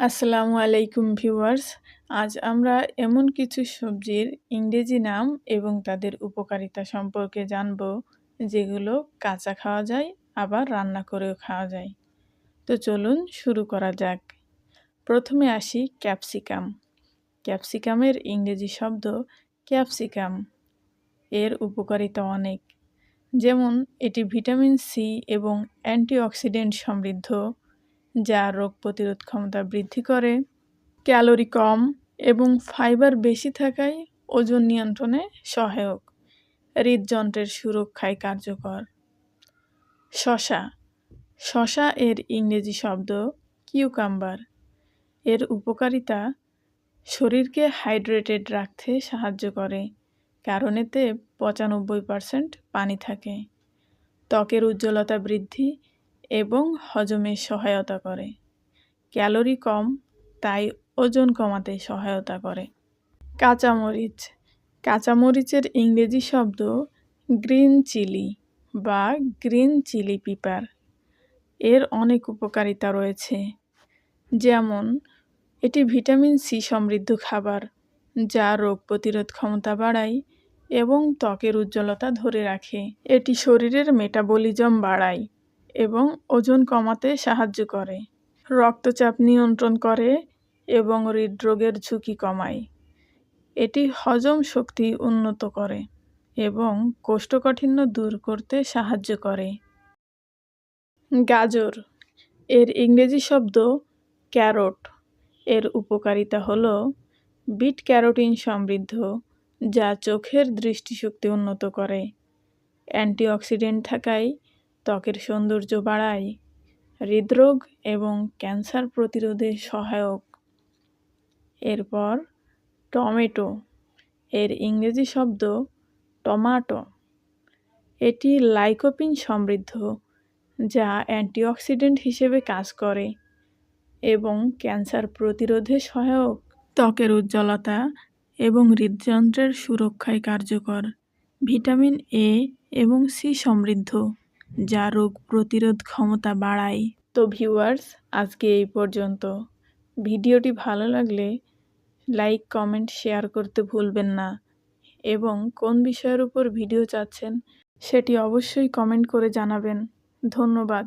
আসসালামু আলাইকুম ভিউয়ার্স। আজ আমরা এমন কিছু সবজির ইংরেজি নাম এবং তাদের উপকারিতা সম্পর্কে জানব, যেগুলো কাঁচা খাওয়া যায়, আবার রান্না করেও খাওয়া যায়। তো চলুন শুরু করা যাক। প্রথমে আসি ক্যাপসিকাম। ক্যাপসিকামের ইংরেজি শব্দ ক্যাপসিকাম। এর উপকারিতা অনেক। যেমন, এটি ভিটামিন সি এবং অ্যান্টিঅক্সিডেন্ট সমৃদ্ধ। যা রোগ প্রতিরোধ ক্ষমতা বৃদ্ধি করে। ক্যালোরি কম এবং ফাইবার বেশি থাকায় ওজন নিয়ন্ত্রণে সহায়ক। হৃদযন্ত্রের সুরক্ষায় কার্যকর। শশা। শশা এর ইংরেজি শব্দ কিউকাম্বার। এর উপকারিতা শরীরকে হাইড্রেটেড রাখতে সাহায্য করে, কারণ এতে পঁচানব্বই পারসেন্ট পানি থাকে। ত্বকের উজ্জ্বলতা বৃদ্ধি এবং হজমে সহায়তা করে। ক্যালোরি কম, তাই ওজন কমাতে সহায়তা করে। কাঁচামরিচ। কাঁচামরিচের ইংরেজি শব্দ গ্রিন চিলি বা গ্রিন চিলি পিপার। এর অনেক উপকারিতা রয়েছে। যেমন, এটি ভিটামিন সি সমৃদ্ধ খাবার, যা রোগ প্রতিরোধ ক্ষমতা বাড়ায় এবং ত্বকের উজ্জ্বলতা ধরে রাখে। এটি শরীরের মেটাবলিজম বাড়ায়। এবং ওজন কমাতে সাহায্য করে। রক্তচাপ নিয়ন্ত্রণ করে এবং হৃদরোগের ঝুঁকি কমায়। এটি হজম শক্তি উন্নত করে এবং কোষ্ঠকাঠিন্য দূর করতে সাহায্য করে। গাজর, এর ইংরেজি শব্দ ক্যারট। এর উপকারিতা হল বিট ক্যারোটিন সমৃদ্ধ, যা চোখের দৃষ্টিশক্তি উন্নত করে। অ্যান্টিঅক্সিডেন্ট থাকায় ত্বকের সৌন্দর্য বাড়ায়, হৃদরোগ এবং ক্যান্সার প্রতিরোধে সহায়ক। এরপর টমেটো, এর ইংরেজি শব্দ টমাটো। এটি লাইকোপিন সমৃদ্ধ, যা অ্যান্টিঅক্সিডেন্ট হিসেবে কাজ করে এবং ক্যান্সার প্রতিরোধে সহায়ক। ত্বকের উজ্জ্বলতা এবং হৃদযন্ত্রের সুরক্ষায় কার্যকর, ভিটামিন এ এবং সি সমৃদ্ধ। যা রোগ প্রতিরোধ ক্ষমতা বাড়ায়। তো ভিউয়ার্স, আজকে এই পর্যন্ত। ভিডিওটি ভালো লাগলে লাইক, কমেন্ট, শেয়ার করতে ভুলবেন না। এবং কোন বিষয়ের উপর ভিডিও চাচ্ছেন, সেটি অবশ্যই কমেন্ট করে জানাবেন। ধন্যবাদ।